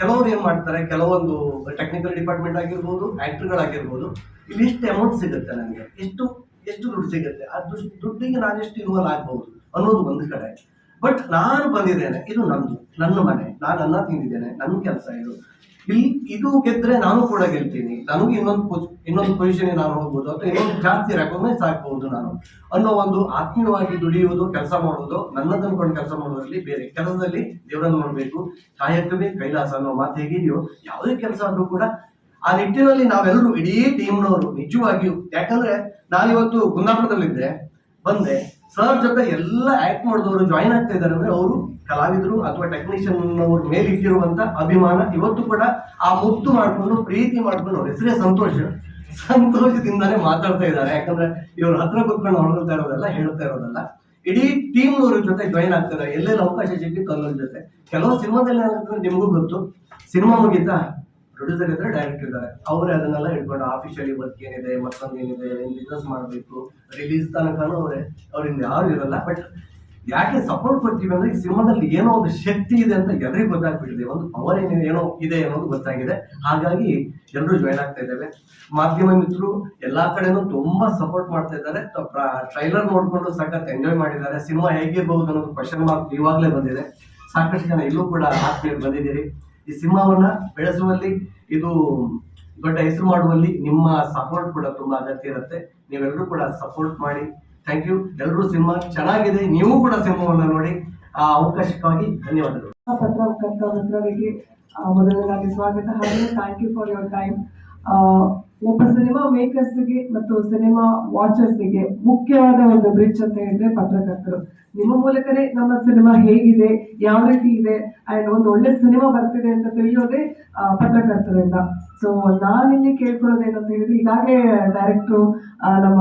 ಕೆಲವರು ಏನ್ ಮಾಡ್ತಾರೆ, ಕೆಲವೊಂದು ಟೆಕ್ನಿಕಲ್ ಡಿಪಾರ್ಟ್ಮೆಂಟ್ ಆಗಿರ್ಬೋದು ಆಕ್ಟರ್ಗಳಾಗಿರ್ಬೋದು ಇಲ್ಲಿ ಇಷ್ಟು ಅಮೌಂಟ್ ಸಿಗುತ್ತೆ ನನಗೆ. ಎಷ್ಟು ಎಷ್ಟು ದುಡ್ಡು ಸಿಗುತ್ತೆ. ಆ ದುಡ್ಡು ದುಡ್ಡಿಗೆ ನಾನು ಎಷ್ಟು ಇನ್ವಾಲ್ವ್ ಆಗ್ಬಹುದು ಅನ್ನೋದು ಒಂದು ಕಡೆ. ಬಟ್ ನಾನು ಬಂದಿದ್ದೇನೆ, ಇದು ನಂದು ನನ್ನ ಮನೆ. ನಾನು ಅನ್ನ ತಿಂದಿದ್ದೇನೆ ನನ್ನ ಕೆಲಸ ಇದು. ಇಲ್ಲಿ ಇದು ಗೆದ್ರೆ ನಾನು ಕೂಡ ಗೆಲ್ತೀನಿ. ನನಗೆ ಇನ್ನೊಂದು ಇನ್ನೊಂದು ಪೊಸಿಷನ್ ನಾನು ಹೋಗ್ಬೋದು ಅಥವಾ ಇನ್ನೊಂದು ಜಾಸ್ತಿ ರೆಕಗ್ನೈಸ್ ಆಗ್ಬಹುದು ನಾನು. ಅನ್ನೋ ಒಂದು ಆತ್ಮೀಯವಾಗಿ ದುಡಿಯುವುದು, ಕೆಲಸ ಮಾಡುವುದು, ನನ್ನದನ್ನು ಕೊಂಡು ಕೆಲಸ ಮಾಡುವುದರಲ್ಲಿ ಬೇರೆ ಕೆಲಸದಲ್ಲಿ ದೇವರನ್ನು ನೋಡಬೇಕು. ಕಾಯಕವೇ ಕೈಲಾಸ ಅನ್ನೋ ಮಾತು ಹೇಗಿದೆಯೋ ಯಾವುದೇ ಕೆಲಸ ಆದ್ರೂ ಕೂಡ ಆ ನಿಟ್ಟಿನಲ್ಲಿ ನಾವೆಲ್ಲರೂ ಇಡೀ ಟೀಮ್ನವರು ನಿಜವಾಗಿಯೂ, ಯಾಕಂದ್ರೆ ನಾನಿವತ್ತು ಕುಂದಾಪುರದಲ್ಲಿದ್ದೆ, ಬಂದೆ ಸರ್ ಜೊತೆ ಎಲ್ಲ ಆಕ್ಟ್ ಮಾಡಿದವರು ಜಾಯಿನ್ ಆಗ್ತಾ ಇದ್ದಾರೆ ಅಂದ್ರೆ ಅವರು ಕಲಾವಿದರು ಅಥವಾ ಟೆಕ್ನಿಷಿಯನ್ ಅವ್ರ ಮೇಲೆ ಇಟ್ಟಿರುವಂತ ಅಭಿಮಾನ ಇವತ್ತು ಕೂಡ ಆ ಮುದ್ದು ಮಾಡ್ಕೊಂಡು, ಪ್ರೀತಿ ಮಾಡ್ಕೊಂಡು ಅವ್ರ ಹೆಸರೇ ಸಂತೋಷ ಸಂತೋಷದಿಂದಾನೇ ಮಾತಾಡ್ತಾ ಇದ್ದಾರೆ. ಯಾಕಂದ್ರೆ ಇವ್ರ ಹತ್ರ ಕುತ್ಕೊಂಡು ಹೊರಡ್ತಾ ಇರೋದಲ್ಲ ಹೇಳ್ತಾ ಇರೋದಲ್ಲ. ಇಡೀ ಟೀಮ್ ಅವ್ರ ಜೊತೆ ಜಾಯಿನ್ ಆಗ್ತಾರೆ. ಎಲ್ಲೆಲ್ಲಿ ಅವಕಾಶ ಸಿಕ್ಕಿತ್ತು ಅನ್ನೋದ್ರ ಜೊತೆ. ಕೆಲವು ಸಿನಿಮಾದಲ್ಲಿ ಏನಾಗುತ್ತೆ ನಿಮಗೂ ಗೊತ್ತು, ಸಿನಿಮಾ ಮುಗೀತಾ ಪ್ರೊಡ್ಯೂಸರ್ ಇದ್ರೆ ಡೈರೆಕ್ಟರ್ ಇದ್ದಾರೆ. ಅವರೇ ಅದನ್ನೆಲ್ಲ ಇಟ್ಕೊಂಡು ಆಫೀಷಿಯಲಿ ವರ್ಕ್ ಏನಿದೆ ಮತ್ತೊಂದು ಏನಿದೆ ಏನ್ ಬಿಸ್ನೆಸ್ ಮಾಡಬೇಕು ರಿಲೀಸ್ ತನಕನೂ ಅವರೇ, ಅವರಿಂದ ಯಾರು ಇರಲ್ಲ. ಬಟ್ ಯಾಕೆ ಸಪೋರ್ಟ್ ಕೊಡ್ತೀವಿ ಅಂದ್ರೆ ಈ ಸಿನಿಮಾದಲ್ಲಿ ಏನೋ ಒಂದು ಶಕ್ತಿ ಇದೆ ಅಂತ ಎಲ್ರಿಗೂ ಗೊತ್ತಾಗ್ಬಿಟ್ಟಿದೆ. ಒಂದು ಪವರ್ ಏನೋ ಇದೆ ಅನ್ನೋದು ಗೊತ್ತಾಗಿದೆ. ಹಾಗಾಗಿ ಎಲ್ಲರೂ ಜಾಯ್ನ್ ಆಗ್ತಾ ಇದ್ದೇವೆ. ಮಾಧ್ಯಮ ಮಿತ್ರರು ಎಲ್ಲಾ ಕಡೆನೂ ತುಂಬಾ ಸಪೋರ್ಟ್ ಮಾಡ್ತಾ ಇದ್ದಾರೆ. ಟ್ರೈಲರ್ ನೋಡ್ಕೊಂಡು ಸಖತ್ ಎಂಜಾಯ್ ಮಾಡಿದ್ದಾರೆ. ಸಿನಿಮಾ ಹೇಗಿರ್ಬಹುದು ಅನ್ನೋದು ಕ್ವಶನ್ ಮಾರ್ಕ್ ಇವಾಗಲೇ ಬಂದಿದೆ. ಸಾಕಷ್ಟು ಜನ ಇಲ್ಲೂ ಕೂಡ ಆತ್ಮೀಯರು ಬಂದಿದ್ದೀರಿ. ಈ ಸಿನಿಮಾವನ್ನ ಬೆಳೆಸುವಲ್ಲಿ, ಇದು ದೊಡ್ಡ ಹೆಸರು ಮಾಡುವಲ್ಲಿ ನಿಮ್ಮ ಸಪೋರ್ಟ್ ಕೂಡ ತುಂಬಾ ಅಗತ್ಯ ಇರುತ್ತೆ. ನೀವೆಲ್ಲರೂ ಕೂಡ ಸಪೋರ್ಟ್ ಮಾಡಿ. ಥ್ಯಾಂಕ್ ಯು ಎಲ್ಲರೂ ಸಿನಿಮಾ ಚೆನ್ನಾಗಿದೆ. ನೀವು ಕೂಡ ಸಿನಿಮಾವನ್ನು ನೋಡಿ. ಆ, ಅವಕಾಶಕ್ಕಾಗಿ ಧನ್ಯವಾದಗಳು. ಪತ್ರಕರ್ತ ಮಿತ್ರರಿಗೆ ಮೊದಲನೇದಾಗಿ ಸ್ವಾಗತ ಹಾಗೆ thank you for your time ಒಬ್ಬ ಸಿನಿಮಾ ಮೇಕರ್ಸ್ಗೆ ಮತ್ತು ಸಿನಿಮಾ ವಾಚರ್ಸ್ಗೆ ಮುಖ್ಯವಾದ ಒಂದು ಬ್ರಿಡ್ಜ್ ಅಂತ ಹೇಳಿದ್ರೆ ಪತ್ರಕರ್ತರು. ನಿಮ್ಮ ಮೂಲಕನೇ ನಮ್ಮ ಸಿನಿಮಾ ಹೇಗಿದೆ, ಯಾವ ರೀತಿ ಇದೆ ಅಂಡ್ ಒಂದು ಒಳ್ಳೆ ಸಿನಿಮಾ ಬರ್ತಿದೆ ಅಂತ ತಿಳಿಯೋದೇ ಪತ್ರಕರ್ತರಿಂದ. ಸೊ ನಾನಿಲ್ಲಿ ಕೇಳ್ಕೊಳ್ಳೋದೇನಂತ ಹೇಳಿದ್ರೆ, ಈಗಾಗಲೇ ಡೈರೆಕ್ಟ್ರು ನಮ್ಮ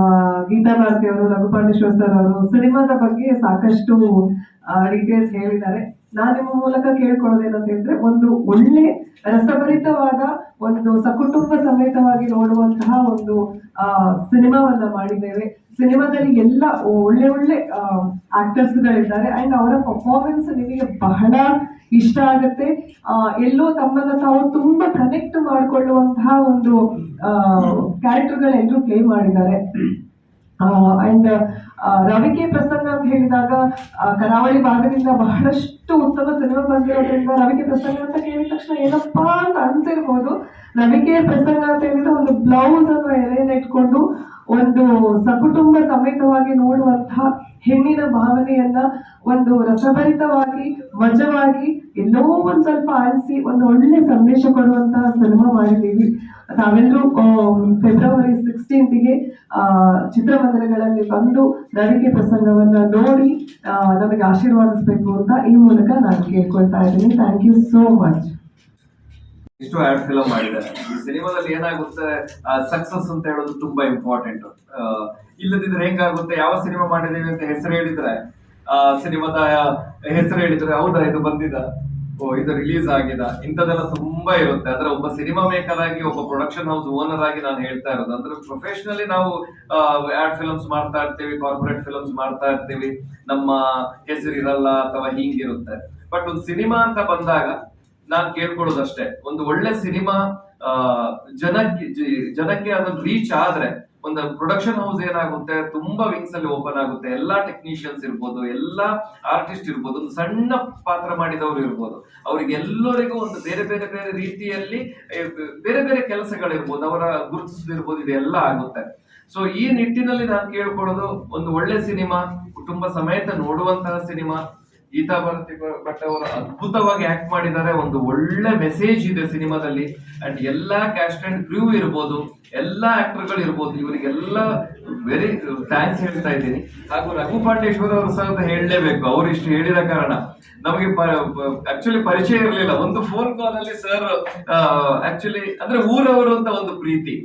ಗೀತಾ ಭಾರತಿ ಅವರು ರಘುಪಾಂಡೇಶ್ವರ್ ಸರ್ ಅವರು ಸಿನಿಮಾದ ಬಗ್ಗೆ ಸಾಕಷ್ಟು ಡೀಟೇಲ್ಸ್ ಹೇಳಿದ್ದಾರೆ. ನಾನು ನಿಮ್ಮ ಮೂಲಕ ಕೇಳ್ಕೊಳ್ಳೋದೇನಂತ ಹೇಳಿದ್ರೆ ಒಂದು ಒಳ್ಳೆ ರಸಭರಿತವಾದ ಒಂದು ಸಕುಟುಂಬ ಸಮೇತವಾಗಿ ನೋಡುವಂತಹ ಒಂದು ಆ ಸಿನಿಮಾವನ್ನ ಮಾಡಿದ್ದೇವೆ. ಸಿನಿಮಾದಲ್ಲಿ ಎಲ್ಲ ಒಳ್ಳೆ ಒಳ್ಳೆ ಆಕ್ಟರ್ಸ್ ಗಳಿದ್ದಾರೆ ಅಂಡ್ ಅವರ ಪರ್ಫಾರ್ಮೆನ್ಸ್ ನಿಮಗೆ ಬಹಳ ಇಷ್ಟ ಆಗುತ್ತೆ. ಆ, ಎಲ್ಲೋ ತಮ್ಮನ್ನ ತಾವು ತುಂಬಾ ಕನೆಕ್ಟ್ ಮಾಡಿಕೊಳ್ಳುವಂತಹ ಒಂದು ಕ್ಯಾರೆಕ್ಟರ್ಗಳೆಲ್ಲರೂ ಪ್ಲೇ ಮಾಡಿದ್ದಾರೆ. ಅಂಡ್ ರವಿಕೆ ಪ್ರಸಂಗ ಅಂತ ಹೇಳಿದಾಗ ಕರಾವಳಿ ಭಾಗದಿಂದ ಬಹಳಷ್ಟು ಉತ್ತಮ ಸಿನಿಮಾ ಬಂದಿರೋದ್ರಿಂದ ರವಿಕೆ ಪ್ರಸಂಗ ಅಂತ ಕೇಳಿದ ತಕ್ಷಣ ಏನಪ್ಪಾ ಅಂತ ಅನ್ಸಿರ್ಬೋದು. ರವಿಕೆ ಪ್ರಸಂಗ ಅಂತ ಹೇಳಿದ್ರೆ ಒಂದು ಬ್ಲೌಸ್ ಅನ್ನು ಎಲೆಯನ್ನು ಇಟ್ಕೊಂಡು ಒಂದು ಸಕುಟುಂಬ ಸಮೇತವಾಗಿ ನೋಡುವಂತಹ ಹೆಣ್ಣಿನ ಭಾವನೆಯನ್ನ ಒಂದು ರಸಭರಿತವಾಗಿ, ಮಜವಾಗಿ ಎಲ್ಲೋ ಒಂದ್ ಸ್ವಲ್ಪ ಆಲಿಸಿ ಒಂದು ಒಳ್ಳೆ ಸಂದೇಶ ಕೊಡುವಂತಹ ಸಿನಿಮಾ ಮಾಡಿದ್ದೀವಿ. ತಾವೆಲ್ಲರೂ ಫೆಬ್ರವರಿ ಸಿಕ್ಸ್ಟೀನ್ತ್ಗೆ ಚಿತ್ರಮಂದಿರಗಳಲ್ಲಿ ಬಂದು ನಡಿಗೆ ಪ್ರಸಂಗವನ್ನ ನೋಡಿ ನಮಗೆ ಆಶೀರ್ವಾದಿಸಬೇಕು ಅಂತ ಈ ಮೂಲಕ ನಾನು ಕೇಳ್ಕೊಳ್ತಾ ಇದ್ದೀನಿ. ಥ್ಯಾಂಕ್ ಯು ಸೋ ಮಚ್ ಇಷ್ಟು ಆಡ್ ಫಿಲಮ್ ಮಾಡಿದ್ದಾರೆ. ಈ ಸಿನಿಮಾದಲ್ಲಿ ಏನಾಗುತ್ತೆ ಸಕ್ಸಸ್ ಅಂತ ಹೇಳೋದು ತುಂಬಾ ಇಂಪಾರ್ಟೆಂಟ್ ಇಲ್ಲದಿದ್ರೆ ಹೆಂಗಾಗುತ್ತೆ, ಯಾವ ಸಿನಿಮಾ ಮಾಡಿದೀವಿ ಅಂತ ಹೆಸರು ಹೇಳಿದ್ರೆ, ಆ, ಸಿನಿಮಾದ ಹೆಸರು ಹೇಳಿದ್ರೆ, ಹೌದಾ, ಇದು ಬಂದಿದ? ಓ, ಇದು ರಿಲೀಸ್ ಆಗಿದ? ಇಂಥದೆಲ್ಲ ತುಂಬಾ ಇರುತ್ತೆ. ಅಂದ್ರೆ ಒಬ್ಬ ಸಿನಿಮಾ ಮೇಕರ್ ಆಗಿ, ಒಬ್ಬ ಪ್ರೊಡಕ್ಷನ್ ಹೌಸ್ ಓನರ್ ಆಗಿ ನಾನು ಹೇಳ್ತಾ ಇರೋದು. ಅಂದ್ರೆ ಪ್ರೊಫೆಷನಲಿ ನಾವು ಆಡ್ ಫಿಲಮ್ಸ್ ಮಾಡ್ತಾ ಇರ್ತೀವಿ ಕಾರ್ಪೊರೇಟ್ ಫಿಲ್ಮ್ಸ್ ಮಾಡ್ತಾ ಇರ್ತೀವಿ. ನಮ್ಮ ಹೆಸರು ಇರಲ್ಲ ಅಥವಾ ಹಿಂಗಿರುತ್ತೆ. ಬಟ್ ಒಂದು ಸಿನಿಮಾ ಅಂತ ಬಂದಾಗ ನಾನ್ ಕೇಳ್ಕೊಳ್ಳೋದಷ್ಟೇ. ಒಂದು ಒಳ್ಳೆ ಸಿನಿಮಾ ಜನಕ್ಕೆ ಜನಕ್ಕೆ ಅದನ್ನ ರೀಚ್ ಆದ್ರೆ ಒಂದು ಪ್ರೊಡಕ್ಷನ್ ಹೌಸ್ ಏನಾಗುತ್ತೆ, ತುಂಬಾ ವಿಂಗ್ಸ್ ಅಲ್ಲಿ ಓಪನ್ ಆಗುತ್ತೆ, ಎಲ್ಲಾ ಟೆಕ್ನಿಷಿಯನ್ಸ್ ಇರ್ಬೋದು, ಎಲ್ಲಾ ಆರ್ಟಿಸ್ಟ್ ಇರ್ಬೋದು, ಒಂದು ಸಣ್ಣ ಪಾತ್ರ ಮಾಡಿದವರು ಇರ್ಬೋದು. ಅವ್ರಿಗೆ ಎಲ್ಲರಿಗೂ ಒಂದು ಬೇರೆ ಬೇರೆ ಬೇರೆ ರೀತಿಯಲ್ಲಿ ಬೇರೆ ಬೇರೆ ಕೆಲಸಗಳಿರ್ಬೋದು, ಅವರ ಗುರುತಿಸದಿರ್ಬೋದು ಇದೆಲ್ಲ ಆಗುತ್ತೆ. ಸೊ ಈ ನಿಟ್ಟಿನಲ್ಲಿ ನಾನು ಕೇಳ್ಕೊಳ್ಳೋದು ಒಂದು ಒಳ್ಳೆ ಸಿನಿಮಾ, ಕುಟುಂಬ ಸಮೇತ ನೋಡುವಂತಹ ಸಿನಿಮಾ ಗೀತಾ ಭಾರತಿ ಭಟ್ ಅವರು ಅದ್ಭುತವಾಗಿ ಆಕ್ಟ್ ಮಾಡಿದ್ದಾರೆ. ಒಂದು ಒಳ್ಳೆ ಮೆಸೇಜ್ ಇದೆ ಸಿನಿಮಾದಲ್ಲಿ. ಅಂಡ್ ಎಲ್ಲಾ ಕ್ಯಾಸ್ಟ್ ಅಂಡ್ ಕ್ರೂ ಇರ್ಬೋದು, ಎಲ್ಲಾ ಆಕ್ಟರ್ಗಳು ಇರ್ಬೋದು, ಇವರಿಗೆಲ್ಲ ವೆರಿ ಥ್ಯಾಂಕ್ಸ್ ಹೇಳ್ತಾ ಇದ್ದೀನಿ. ಹಾಗೂ ರಘು ಪಾಂಡೇಶ್ವರ ಅವರು ಸಹ ಹೇಳಲೇಬೇಕು. ಅವ್ರು ಇಷ್ಟು ಹೇಳಿದ ಕಾರಣ. ನಮಗೆ ಆಕ್ಚುಲಿ ಪರಿಚಯ ಇರಲಿಲ್ಲ. ಒಂದು ಫೋನ್ ಕಾಲ್ ಅಲ್ಲಿ ಸರ್ ಆಕ್ಚುಲಿ ಅಂದ್ರೆ ಊರವರು ಅಂತ ಒಂದು ಪ್ರೀತಿ.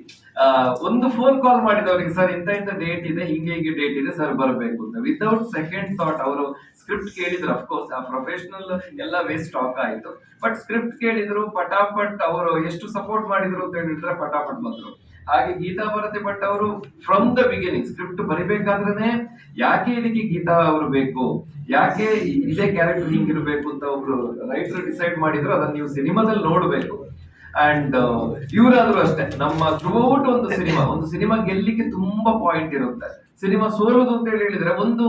ಒಂದು ಫೋನ್ ಕಾಲ್ ಮಾಡಿದವರಿಗೆ, ಸರ್, ಇಂಥ ಇಂಥ ಡೇಟ್ ಇದೆ, ಹಿಂಗೆ ಹೀಗೆ ಡೇಟ್ ಇದೆ, ಸರ್, ಬರಬೇಕು ಅಂತ. ವಿತೌಟ್ ಸೆಕೆಂಡ್ ಥಾಟ್ ಅವರು ಸ್ಕ್ರಿಪ್ಟ್ ಕೇಳಿದ್ರು ಅಫ್ಕೋರ್ಸ್ ಆ ಪ್ರೊಫೆಷನಲ್ ಎಲ್ಲ ವೇಸ್ಟ್ ಟಾಕ್ ಆಯ್ತು. ಬಟ್ ಸ್ಕ್ರಿಪ್ಟ್ ಕೇಳಿದ್ರು, ಪಟಾಪಟ್ ಅವರು ಎಷ್ಟು ಸಪೋರ್ಟ್ ಮಾಡಿದ್ರು ಅಂತ ಹೇಳಿದ್ರೆ ಪಟಾಪಟ್ ಬಂದ್ರು. ಹಾಗೆ ಗೀತಾ ಭಾರತಿ ಭಟ್ ಅವರು ಫ್ರಮ್ ದ ಬಿಗಿನಿಂಗ್ ಸ್ಕ್ರಿಪ್ಟ್ ಬರಿಬೇಕಾದ್ರೆ ಯಾಕೆ ಇದಕ್ಕೆ ಗೀತಾ ಅವರು ಬೇಕು? ಯಾಕೆ ಇದೇ ಕ್ಯಾರೆಕ್ಟರ್ ಹಿಂಗಿರ್ಬೇಕು ಅಂತ ಒಬ್ರು ರೈಟರ್ ಡಿಸೈಡ್ ಮಾಡಿದ್ರು, ಅದನ್ನ ನೀವು ಸಿನಿಮಾದಲ್ಲಿ ನೋಡ್ಬೇಕು. ಅಂಡ್ ಇವರಾದ್ರೂ ಅಷ್ಟೇ, ನಮ್ಮ ಥ್ರೂಔಟ್ ಒಂದು ಸಿನಿಮಾ ಒಂದು ಸಿನಿಮಾ ಗೆಲ್ಲಿಕ್ಕೆ ತುಂಬಾ ಪಾಯಿಂಟ್ ಇರುತ್ತೆ. ಸಿನಿಮಾ ಸೋರೋದು ಅಂತ ಹೇಳಿ ಹೇಳಿದ್ರೆ, ಒಂದು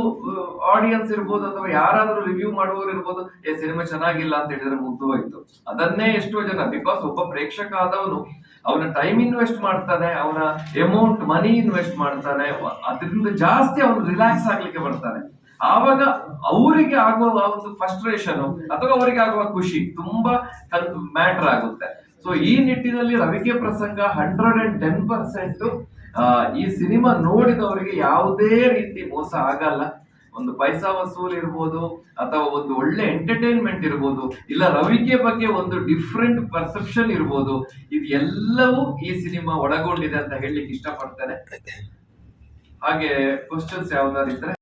ಆಡಿಯನ್ಸ್ ಇರ್ಬೋದು ಅಥವಾ ಯಾರಾದ್ರೂ ರಿವ್ಯೂ ಮಾಡುವವರು ಇರ್ಬೋದು, ಏ, ಸಿನಿಮಾ ಚೆನ್ನಾಗಿಲ್ಲ ಅಂತ ಹೇಳಿದ್ರೆ ಮುಗ್ದು ಹೋಯ್ತು. ಅದನ್ನೇ ಎಷ್ಟೋ ಜನ ಬಿಕಾಸ್ ಒಬ್ಬ ಪ್ರೇಕ್ಷಕ ಆದವನು, ಅವನ ಟೈಮ್ ಇನ್ವೆಸ್ಟ್ ಮಾಡ್ತಾನೆ, ಅವನ ಅಮೌಂಟ್ ಮನಿ ಇನ್ವೆಸ್ಟ್ ಮಾಡ್ತಾನೆ, ಅದರಿಂದ ಜಾಸ್ತಿ ಅವನು ರಿಲ್ಯಾಕ್ಸ್ ಆಗ್ಲಿಕ್ಕೆ ಬರ್ತಾನೆ. ಆವಾಗ ಅವರಿಗೆ ಆಗುವ ಒಂದು ಫ್ರಸ್ಟ್ರೇಷನ್ ಅಥವಾ ಅವರಿಗೆ ಆಗುವ ಖುಷಿ, ತುಂಬಾ ಮ್ಯಾಟರ್ ಆಗುತ್ತೆ. ಸೊ ಈ ನಿಟ್ಟಿನಲ್ಲಿ Ravike Prasanga hundred and ten percent ಈ ಸಿನಿಮಾ ನೋಡಿದವರಿಗೆ ಯಾವುದೇ ರೀತಿ ಮೋಸ ಆಗಲ್ಲ. ಒಂದು ಪೈಸಾ ವಸೂಲ್ ಇರ್ಬೋದು, ಅಥವಾ ಒಂದು ಒಳ್ಳೆ ಎಂಟರ್ಟೈನ್ಮೆಂಟ್ ಇರ್ಬೋದು, ಇಲ್ಲ ರವಿಕೆ ಬಗ್ಗೆ ಒಂದು ಡಿಫ್ರೆಂಟ್ ಪರ್ಸೆಪ್ಷನ್ ಇರ್ಬೋದು, ಇದು ಎಲ್ಲವೂ ಈ ಸಿನಿಮಾ ಒಳಗೊಂಡಿದೆ ಅಂತ ಹೇಳಲಿಕ್ಕೆ ಇಷ್ಟಪಡ್ತೇನೆ. ಹಾಗೆ ಕ್ವಶನ್ಸ್ ಯಾವ್ದಾದ್ರು ಇದ್ರೆ